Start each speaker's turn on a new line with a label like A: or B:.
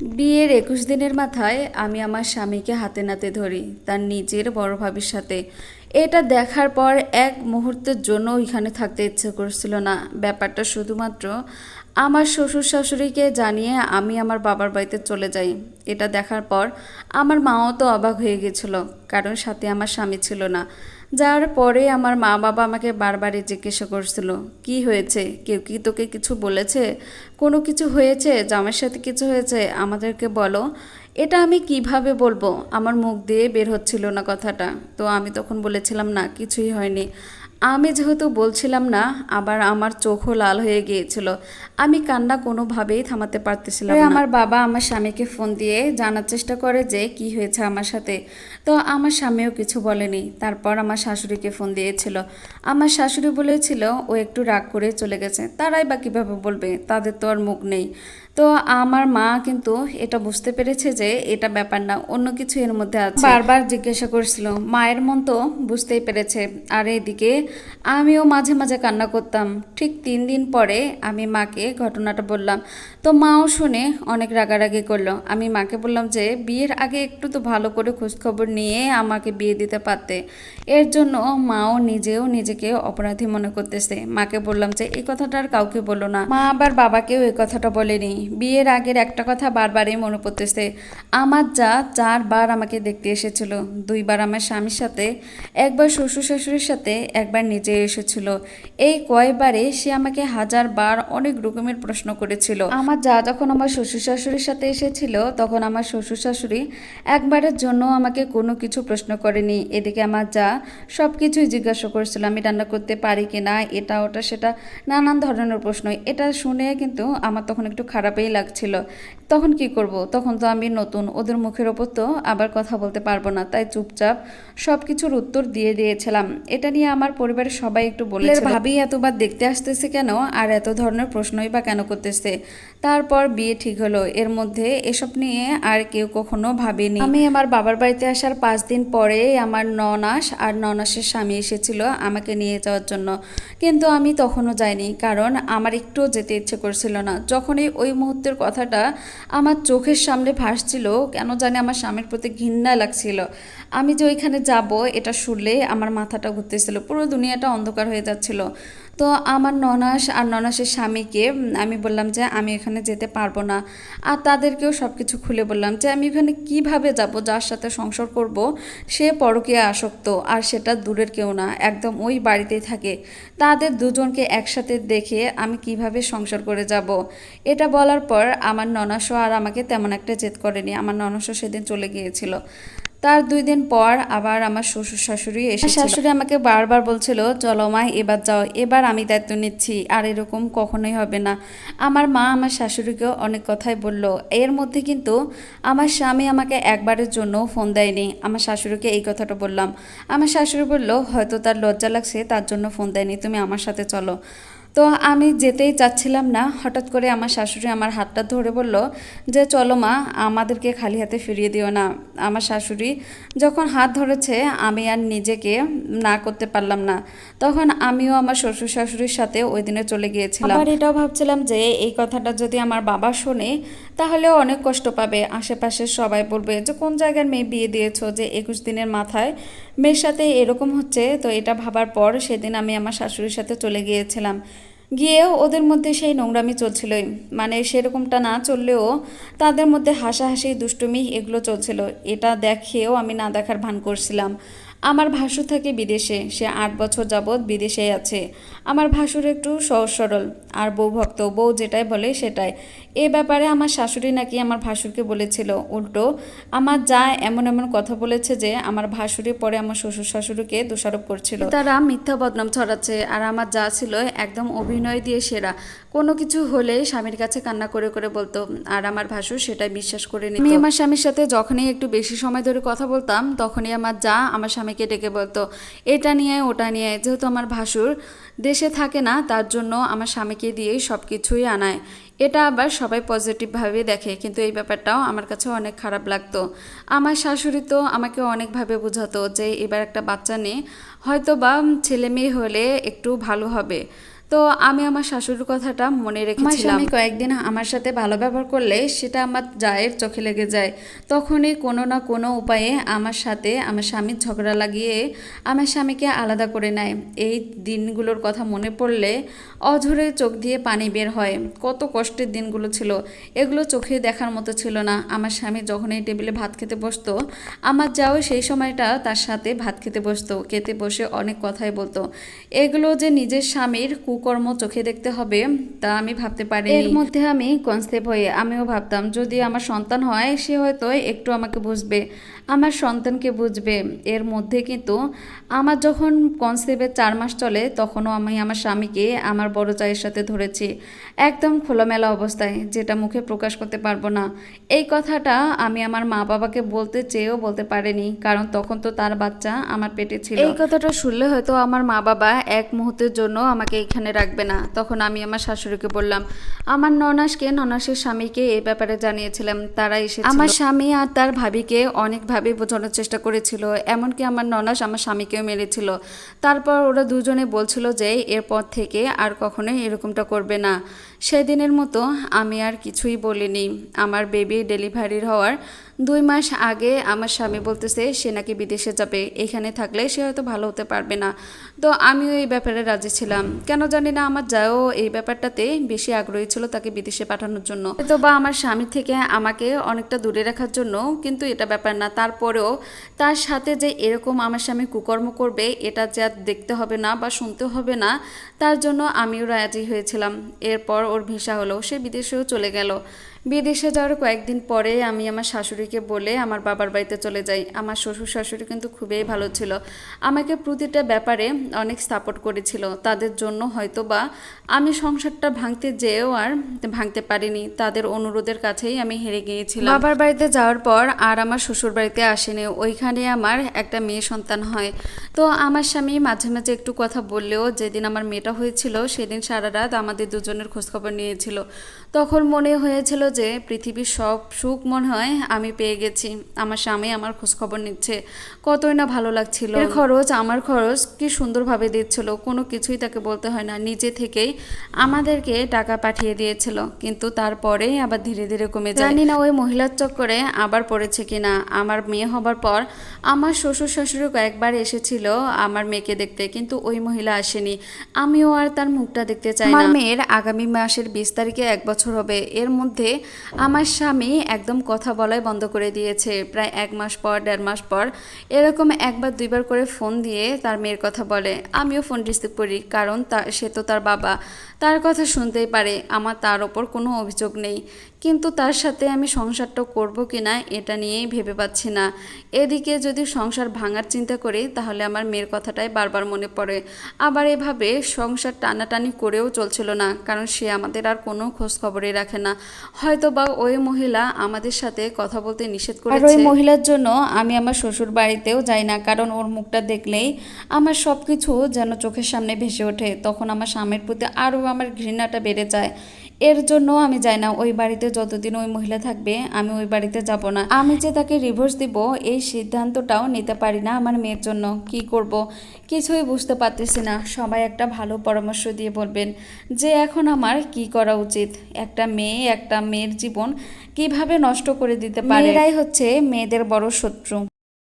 A: বিয়ের একুশ দিনের মাথায় আমি আমার স্বামীকে হাতে নাতে ধরি, তার নিজের বড় ভাবির সাথে। এটা দেখার পর এক মুহূর্তের জন্য ওইখানে থাকতে ইচ্ছে করছিল না। ব্যাপারটা শুধুমাত্র আমার শ্বশুর শাশুড়িকে জানিয়ে আমি আমার বাবার বাড়িতে চলে যাই। এটা দেখার পর আমার মাও তো অবাক হয়ে গেছিল, কারণ সাথে আমার স্বামী ছিল না। যার পরে আমার মা বাবা আমাকে বারবারই জিজ্ঞাসা করছিল, কি হয়েছে? কেউ কি তোকে কিছু বলেছে? কোনো কিছু হয়েছে? জামের সাথে কিছু হয়েছে? আমাদেরকে বলো। এটা আমি কীভাবে বলব? আমার মুখ দিয়ে বের হচ্ছিল না কথাটা। তো আমি তখন বলেছিলাম, না, কিছুই হয়নি। আমি যেহেতু বলছিলাম না আবার আমার চোখও লাল হয়ে গিয়েছিল। আমি কান্না কোনোভাবেই থামাতে পারতেছিলাম আমার বাবা আমার স্বামীকে ফোন দিয়ে জানার চেষ্টা করে যে কি হয়েছে আমার সাথে। তো আমার স্বামীও কিছু বলেনি। তারপর আমার শাশুড়িকে ফোন দিয়েছিল। আমার শাশুড়ি বলেছিল ও একটু রাগ করে চলে গেছে। তারাই বা কীভাবে বলবে? তাদের তো আর মুখ নেই। তো আমার মা কিন্তু এটা বুঝতে পেরেছে যে এটা ব্যাপার না অন্য কিছু এর মধ্যে আছে। বারবার জিজ্ঞাসা করছিল মায়ের মন তো বুঝতেই পেরেছে। আর এদিকে আমিও মাঝে মাঝে কান্না করতাম। ঠিক তিন দিন পরে আমি মাকে ঘটনাটা বললাম। তো মাও শুনে অনেক রাগারাগি করল। আমি মাকে বললাম যে বিয়ের আগে একটু তো ভালো করে খোঁজখবর নিয়ে আমাকে বিয়ে দিতে পারতে। এর জন্য মাও নিজেও নিজেকে অপরাধী মনে করতেছে। মাকে বললাম যে এই কথাটা আর কাউকে বলো না। মা আবার বাবাকেও এই কথাটা বলেনি। বিয়ের আগের একটা কথা বারবারই মনে পড়তেছে। আমার যা চারবার আমাকে দেখতে এসেছিল। দুইবার আমার স্বামীর সাথে, একবার শ্বশুর শাশুড়ির সাথে, একবার নিজে এসেছিল। এই কয়বারে সে আমাকে হাজার বার অনেক রকমের প্রশ্ন করেছিল। আমার যা যখন আমার শ্বশুর শাশুড়ির সাথে এসেছিল, তখন আমার শ্বশুর শাশুড়ি একবারের জন্য আমাকে কোনো কিছু প্রশ্ন করেনি। এদিকে আমার যা সব কিছুই জিজ্ঞাসা করেছিল, আমি রান্না করতে পারি কি না এটা, ওটা, সেটা, নানান ধরনের প্রশ্ন। এটা শুনে কিন্তু আমার তখন একটু খারাপই লাগছিল। তখন কি করব? তখন তো আমি নতুন ওদের মুখের ওপর তো আবার কথা বলতে পারব না তাই চুপচাপ সব কিছুর উত্তর দিয়ে দিয়েছিলাম। এটা নিয়ে আমার পরিবারের সবাই একটু বলে ভাবি এতবার দেখতে আসতেছে কেন? আর এত ধরনের প্রশ্নই বা কেন করতেছে? তারপর বিয়ে ঠিক হলো। এর মধ্যে এসব নিয়ে আর কেউ কখনো ভাবেনি। আমি আমার বাবার বাড়িতে আসার পাঁচ দিন পরে আমার ননাস আর ননাসের স্বামী এসেছিল আমাকে নিয়ে যাওয়ার জন্য। কিন্তু আমি তখনও যাইনি কারণ আমার একটুও যেতে ইচ্ছে করছিল না। যখনই ওই মুহূর্তের কথাটা আমার চোখের সামনে ভাসছিল, কেন জানি আমার স্বামীর প্রতি ঘৃণা লাগছিল। আমি যে ওইখানে যাব, এটা শুনলে আমার মাথাটা ঘুরতেছিল, পুরো দুনিয়াটা অন্ধকার হয়ে যাচ্ছিল। তো আমার ননাস আর ননাসের স্বামীকে আমি বললাম যে আমি এখানে যেতে পারব না। আর তাদেরকেও সব কিছু খুলে বললাম যে আমি এখানে কীভাবে যাব, যার সাথে সংসার করব, সে পরকীয়া আসক্ত আর সেটা দূরের কেউ না, একদম ওই বাড়িতেই থাকে। তাদের দুজনকে একসাথে দেখে আমি কীভাবে সংসার করে যাব। এটা বলার পর আমার ননাসও আর আমাকে তেমন একটা জেদ করেনি। আমার ননাসও সেদিন চলে গিয়েছিল। তার দুই দিন পর আবার আমার শ্বশুর শাশুড়ি এসে শাশুড়ি আমাকে বারবার বলছিল চলো মা এবার যাও এবার আমি দায়িত্ব নিচ্ছি আর এরকম কখনোই হবে না। আমার মা আমার শাশুড়িকেও অনেক কথাই বলল। এর মধ্যে কিন্তু আমার স্বামী আমাকে একবারের জন্য ফোন দেয়নি। আমার শাশুড়িকে এই কথাটা বললাম। আমার শাশুড়ি বলল হয়তো তার লজ্জা লাগছে তার জন্য ফোন দেয়নি তুমি আমার সাথে চলো। তো আমি যেতেই চাচ্ছিলাম না। হঠাৎ করে আমার শাশুড়ি আমার হাতটা ধরে বলল যে, চলো মা, আমাদেরকে খালি হাতে ফিরিয়ে দিও না। আমার শাশুড়ি যখন হাত ধরেছে, আমি আর নিজেকে না করতে পারলাম না। তখন আমিও আমার শ্বশুর শাশুড়ির সাথে ওই দিনে চলে গিয়েছিলাম। আর এটাও ভাবছিলাম যে, এই কথাটা যদি আমার বাবা শোনে তাহলেও অনেক কষ্ট পাবে। আশেপাশে সবাই বলবে যে, কোন জায়গার মেয়ে বিয়ে দিয়েছ যে, একুশ দিনের মাথায়? মেয়ের সাথে এরকম হচ্ছে, তো এটা ভাবার পর সেদিন আমি আমার শাশুড়ির সাথে চলে গিয়েছিলাম। গিয়েও ওদের মধ্যে সেই নোংরামি চলছিলই। মানে সেরকমটা না চললেও তাদের মধ্যে হাসাহাসি, দুষ্টুমি এগুলো চলছিল। এটা দেখেও আমি না দেখার ভান করছিলাম। আমার ভাসুর থাকে বিদেশে সে আট বছর যাবৎ বিদেশে আছে। আমার ভাসুর একটু সহজ সরল আর বউ ভক্ত বউ যেটাই বলে সেটাই। এ ব্যাপারে আমার শাশুড়ি নাকি আমার ভাসুরকে বলেছিল উল্টো আমার যা এমন এমন কথা বলেছে যে আমার ভাসুরি পরে আমার শ্বশুর শাশুড়িকে দোষারোপ করছিল। তারা মিথ্যা বদনাম ছড়াচ্ছে আর আমার যা ছিল একদম অভিনয় দিয়ে সেরা। কোনো কিছু হলে স্বামীর কাছে কান্না করে করে বলতো আর আমার ভাসুর সেটাই বিশ্বাস করে নিত। আমি আমার স্বামীর সাথে যখনই একটু বেশি সময় ধরে কথা বলতাম তখনই আমার যা আমার স্বামীকে ডেকে বলতো, এটা নিয়ে, ওটা নিয়ে। যেহেতু আমার ভাসুর দেশে থাকে না, তার জন্য আমার স্বামীকে দিয়েই সব কিছুই আনায়। এটা আবার সবাই পজিটিভভাবে দেখে, কিন্তু এই ব্যাপারটাও আমার কাছে অনেক খারাপ লাগতো। আমার শাশুড়ি তো আমাকে অনেকভাবে বোঝাতো যে, এবার একটা বাচ্চা নেই হয়তো বা ছেলে মেয়ে হলে একটু ভালো হবে। তো আমি আমার শাশুড়ির কথাটা মনে রেখেছিলাম। স্বামী কয়েকদিন আমার সাথে ভালো ব্যবহার করলে সেটা আমার জায়ের চোখে লেগে যায়। তখনই কোনো না কোনো উপায়ে আমার সাথে আমার স্বামীর ঝগড়া লাগিয়ে আমার স্বামীকে আলাদা করে নেয়। এই দিনগুলোর কথা মনে পড়লে অঝরে চোখ দিয়ে পানি বের হয়। কত কষ্টের দিনগুলো ছিল। এগুলো চোখে দেখার মতো ছিল না। আমার স্বামী যখন এই টেবিলে ভাত খেতে বসতো আমার যাও সেই সময়টা তার সাথে ভাত খেতে বসতো। খেতে বসে অনেক কথাই বলতো। এগুলো যে নিজের স্বামীর কুকর্ম চোখে দেখতে হবে তা আমি ভাবতে পারি এর মধ্যে আমি কনসেপ্ট হয়ে আমিও ভাবতাম যদি আমার সন্তান হয় সে হয়তো একটু আমাকে বুঝবে। আমার সন্তানকে বুঝবে। এর মধ্যে কিন্তু আমার যখন কনসেপ্টের চার মাস চলে তখনও আমি আমার স্বামীকে আমার বড় চায়ের সাথে ধরেছি। একদম খোলামেলা অবস্থায় যেটা মুখে প্রকাশ করতে পারব না। এই কথাটা আমি আমার মা বাবাকে বলতে চেয়েও বলতে পারিনি কারণ তখন তো তার বাচ্চা আমার পেটে ছিল। এই কথাটা শুনলে হয়তো আমার মা বাবা এক মুহূর্তের জন্য আমাকে এখানে রাখবে না। তখন আমি আমার শাশুড়িকে বললাম, আমার ননাসকে, ননাসের স্বামীকে এই ব্যাপারে জানিয়েছিলাম। তারা এসে আমার স্বামী আর তার ভাবিকে অনেকভাবে বোঝানোর চেষ্টা করেছিল। এমনকি আমার ননাস আমার স্বামীকেও মেরেছিল। তারপর ওরা দুজনে বলছিল যে, এরপর থেকে আর কখনোই এরকমটা করবে না। সেদিনের মতো আমি আর কিছুই বলিনি। আমার বেবি ডেলিভারির হওয়ার দুই মাস আগে আমার স্বামী বলতেছে, সে নাকি বিদেশে যাবে, এখানে থাকলে সে হয়তো ভালো হতে পারবে না। তো আমিও এই ব্যাপারে রাজি ছিলাম। কেন জানি না আমার যাও এই ব্যাপারটাতে বেশি আগ্রহী ছিল তাকে বিদেশে পাঠানোর জন্য। তো বা আমার স্বামী থেকে আমাকে অনেকটা দূরে রাখার জন্য, কিন্তু এটা ব্যাপার না। তারপরেও তার সাথে যে এরকম আমার স্বামী কুকর্ম করবে, এটা যে আর দেখতে হবে না বা শুনতে হবে না, তার জন্য আমিও রাজি হয়েছিলাম। এরপর ওর ভিসা হলো, সে বিদেশেও চলে গেল। বিদেশে যাওয়ার কয়েকদিন পরে আমি আমার শাশুড়িকে বলে আমার বাবার বাড়িতে চলে যাই। আমার শ্বশুর শাশুড়ি কিন্তু খুবই ভালো ছিল। আমাকে প্রতিটা ব্যাপারে অনেক সাপোর্ট করেছিল। তাদের জন্য হয়তো বা আমি সংসারটা ভাঙতে যেয়েও আর ভাঙতে পারিনি। তাদের অনুরোধের কাছেই আমি হেরে গিয়েছিলাম। বাবার বাড়িতে যাওয়ার পর আর আমার শ্বশুর বাড়িতে আসেনি। ওইখানে আমার একটা মেয়ে সন্তান হয়। তো আমার স্বামী মাঝে মাঝে একটু কথা বললেও যেদিন আমার মেয়েটা হয়েছিল, সেদিন সারা রাত আমাদের দুজনের খোঁজখবর নিয়েছিল। তখন মনে হয়েছিল যে পৃথিবীর সব সুখ মনে হয় আমি পেয়ে গেছি। আমার স্বামী আমার খোঁজখবর নিচ্ছে। কতই না ভালো লাগছিল। এর খরচ, আমার খরচ কি সুন্দরভাবে দিচ্ছিল, কোনো কিছুই তাকে বলতে হয় না। নিজে থেকেই আমাদেরকে টাকা পাঠিয়ে দিয়েছিল, কিন্তু তারপরে আবার ধীরে ধীরে কমে যায়। জানি না ওই মহিলার চক্করে আবার পড়েছে কিনা। আমার মেয়ে হবার পর আমার শ্বশুর শাশুড়ি কয়েকবার এসেছিল আমার মেয়েকে দেখতে, কিন্তু ওই মহিলা আসেনি। আমিও আর তার মুখটা দেখতে চাই না। মেয়ের আগামী মাসের বিশ তারিখে এক বছর হবে। এর মধ্যে আমার স্বামী একদম কথা বলাই বন্ধ করে দিয়েছে, প্রায় এক মাস পর, দেড় মাস পর। এরকম একবার, দুইবার করে ফোন দিয়ে তার মেয়ের কথা বলে। আমিও ফোন রিসিভ করি, কারণ তা, সে তো তার বাবা। তার কথা শুনতেই পারে, আমার তার ওপর কোনো অভিযোগ নেই। কিন্তু তার সাথে আমি সংসারটা করব কি না এটা নিয়েই ভেবে পাচ্ছি না। এদিকে যদি সংসার ভাঙার চিন্তা করি তাহলে আমার মেয়ের কথাটাই বারবার মনে পড়ে। আবার এভাবে সংসার টানাটানি করেও চলছিল না কারণ সে আমাদের আর কোনো খোঁজ খবরই রাখে না। হয়তো বা ওই মহিলা আমাদের সাথে কথা বলতে নিষেধ করে ওই মহিলার জন্য আমি আমার শ্বশুর বাড়িতেও যাই না কারণ ওর মুখটা দেখলেই আমার সব কিছু যেন চোখের সামনে ভেসে ওঠে। তখন আমার স্বামীর প্রতি আরও আমার ঘৃণাটা বেড়ে যায়। এর জন্য আমি যাই না ওই বাড়িতে যতদিন ওই মহিলা থাকবে আমি ওই বাড়িতে যাব না। আমি যে তাকে রিভোর্স দিব এই সিদ্ধান্তটাও নিতে পারি না আমার মেয়ের জন্য। কি করব? কিছুই বুঝতে পারতেছি না। সবাই একটা ভালো পরামর্শ দিয়ে বলবেন যে এখন আমার কি করা উচিত? একটা মেয়ে একটা মেয়ের জীবন কীভাবে নষ্ট করে দিতে পারে? এরাই হচ্ছে মেয়েদের বড় শত্রু।